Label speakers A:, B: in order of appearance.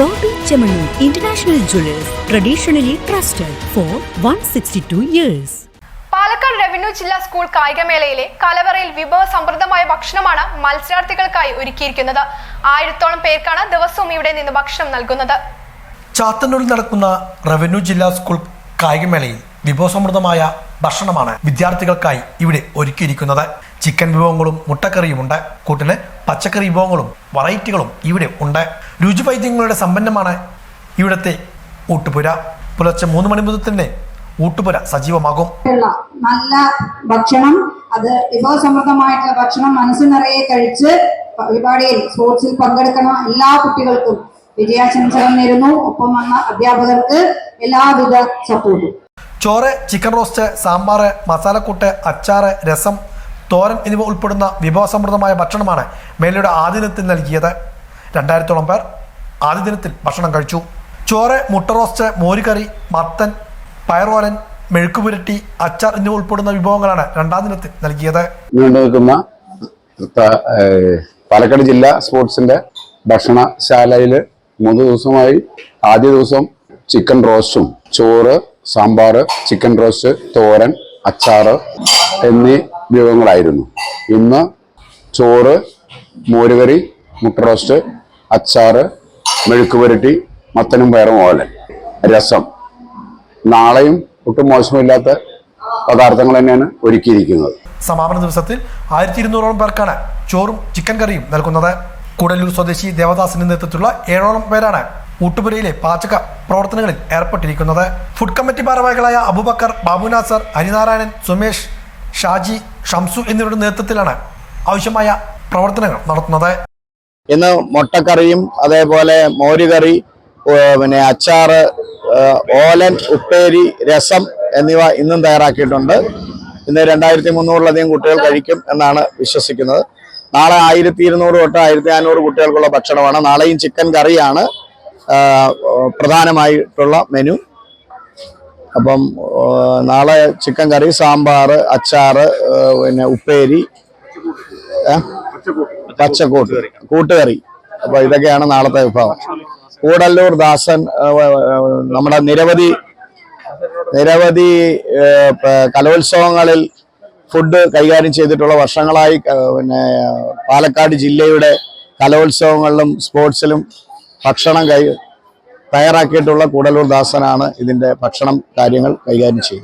A: Bobby jewellers International trusted traditionally trusted for 162 years.
B: Palakkad revenue ജില്ലാ school കായികമേളയിലെ കലവറയിൽ വിഭവ സമൃദ്ധമായ ഭക്ഷണമാണ് മത്സരാർത്ഥികൾക്കായി ഒരുക്കിയിരിക്കുന്നത്. ആയിരത്തോളം പേർക്കാണ് ദിവസവും ഇവിടെ നിന്ന് ഭക്ഷണം നൽകുന്നത്.
C: ചാത്തന്നൂരിൽ നടക്കുന്ന റവന്യൂ ജില്ലാ സ്കൂൾ കായികമേളയിൽ വിഭവസമൃദ്ധമായ ഭക്ഷണമാണ് വിദ്യാർത്ഥികൾക്കായി ഇവിടെ ഒരുക്കിയിരിക്കുന്നത്. ചിക്കൻ വിഭവങ്ങളും മുട്ടക്കറിയുമുണ്ട്. കൂട്ടിന് പച്ചക്കറി വിഭവങ്ങളും വെറൈറ്റികളും ഇവിടെ ഉണ്ട്. രുചിവൈദ്യങ്ങളുടെ സമ്പന്നമാണ് ഇവിടുത്തെ ഊട്ടുപുര. പുലർച്ചെ മൂന്ന് മണി മുതൽ തന്നെ ഊട്ടുപുര സജീവമാകും.
D: നല്ല ഭക്ഷണം അത് വിഭവസമൃദ്ധമായിട്ടുള്ള ഭക്ഷണം മനസ്സ് നിറയെ കഴിച്ച് പരിപാടിയിൽ സ്പോർട്സിൽ പങ്കെടുക്കുന്ന എല്ലാ കുട്ടികൾക്കും വിജയാശംസകൾ നേരുന്നു. ഒപ്പം വന്ന അധ്യാപകർക്ക് എല്ലാവിധ സപ്പോർട്ടും
C: ചോറ് ചിക്കൻ റോസ്റ്റ് സാമ്പാർ മസാലക്കൂട്ട് അച്ചാറ് രസം തോരൻ എന്നിവ ഉൾപ്പെടുന്ന വിഭവസമൃദ്ധമായ ഭക്ഷണമാണ് മേലയുടെ ആദ്യ ദിനത്തിൽ നൽകിയത്. രണ്ടായിരത്തോളം പേർ ആദ്യ ദിനത്തിൽ ഭക്ഷണം കഴിച്ചു. ചോറ് മുട്ട റോസ്റ്റ് മോരുകറി മത്തൻ പയറോലൻ മെഴുക്കുപുരട്ടി അച്ചാർ എന്നിവ ഉൾപ്പെടുന്ന വിഭവങ്ങളാണ് രണ്ടാം ദിനത്തിൽ നൽകിയത്.
E: നിൽക്കുന്ന പാലക്കാട് ജില്ലാ സ്പോർട്സിന്റെ ഭക്ഷണശാലയിൽ മൂന്ന് ദിവസമായി. ആദ്യ ദിവസം ചിക്കൻ റോസ്റ്റും ചോറ് സാമ്പാർ ചിക്കൻ റോസ്റ്റ് തോരൻ അച്ചാറ് എന്നീ വിഭവങ്ങളായിരുന്നു. ഇന്ന് ചോറ് മോരുകറി മുട്ട റോസ്റ്റ് അച്ചാറ് മെഴുക്ക് പുരട്ടി മത്തനും പയറും ഓലൻ രസം. നാളെയും ഒട്ടും മോശമില്ലാത്ത പദാർത്ഥങ്ങൾ തന്നെയാണ് ഒരുക്കിയിരിക്കുന്നത്.
C: സമാപന ദിവസത്തിൽ ആയിരത്തി ഇരുന്നൂറോളം പേർക്കാണ് ചോറും ചിക്കൻ കറിയും നൽകുന്നത്. കൂടല്ലൂർ സ്വദേശി ദേവദാസിന്റെ നേതൃത്വത്തിലുള്ള ഏഴോളം പേരാണ് ഊട്ടുപുരയിലെ പാചക പ്രവർത്തനങ്ങളിൽ ഏർപ്പെട്ടിരിക്കുന്നത്. ഫുഡ് കമ്മിറ്റി ഭാരവാഹികളായ അബുബക്കർ ബാബു നാസർ ഹരിനാരായണൻ സുമേഷ് ഷാജി ഷംസു എന്നിവരുടെ നേതൃത്വത്തിലാണ് ആവശ്യമായ പ്രവർത്തനങ്ങൾ നടത്തുന്നത്.
F: ഇന്ന് മുട്ടക്കറിയും അതേപോലെ മോരുകറി പിന്നെ അച്ചാറ് ഓലൻ ഉപ്പേരി രസം എന്നിവ ഇന്നും തയ്യാറാക്കിയിട്ടുണ്ട്. ഇന്ന് രണ്ടായിരത്തി മുന്നൂറിലധികം കുട്ടികൾ കഴിക്കും എന്നാണ് വിശ്വസിക്കുന്നത്. നാളെ ആയിരത്തി ഇരുന്നൂറ് തൊട്ട് ആയിരത്തി അഞ്ഞൂറ് കുട്ടികൾക്കുള്ള ഭക്ഷണമാണ്. നാളെയും ചിക്കൻ കറിയാണ് പ്രധാനമായിട്ടുള്ള മെനു. അപ്പം നാളെ ചിക്കൻ കറി സാമ്പാർ അച്ചാറ് പിന്നെ ഉപ്പേരി പച്ചക്കൂട്ട്. കൂട്ടുകറി. അപ്പൊ ഇതൊക്കെയാണ് നാളത്തെ വിഭവം. കൂടല്ലൂർ ദാസൻ നമ്മുടെ നിരവധി നിരവധി കലോത്സവങ്ങളിൽ ഫുഡ് കൈകാര്യം ചെയ്തിട്ടുള്ള വർഷങ്ങളായി പിന്നെ പാലക്കാട് ജില്ലയുടെ കലോത്സവങ്ങളിലും സ്പോർട്സിലും ഭക്ഷണം കൈ തയ്യാറാക്കിയിട്ടുള്ള കൂടലൂർ ദാസനാണ് ഇതിന്റെ ഭക്ഷണം കാര്യങ്ങൾ കൈകാര്യം ചെയ്യുന്നത്.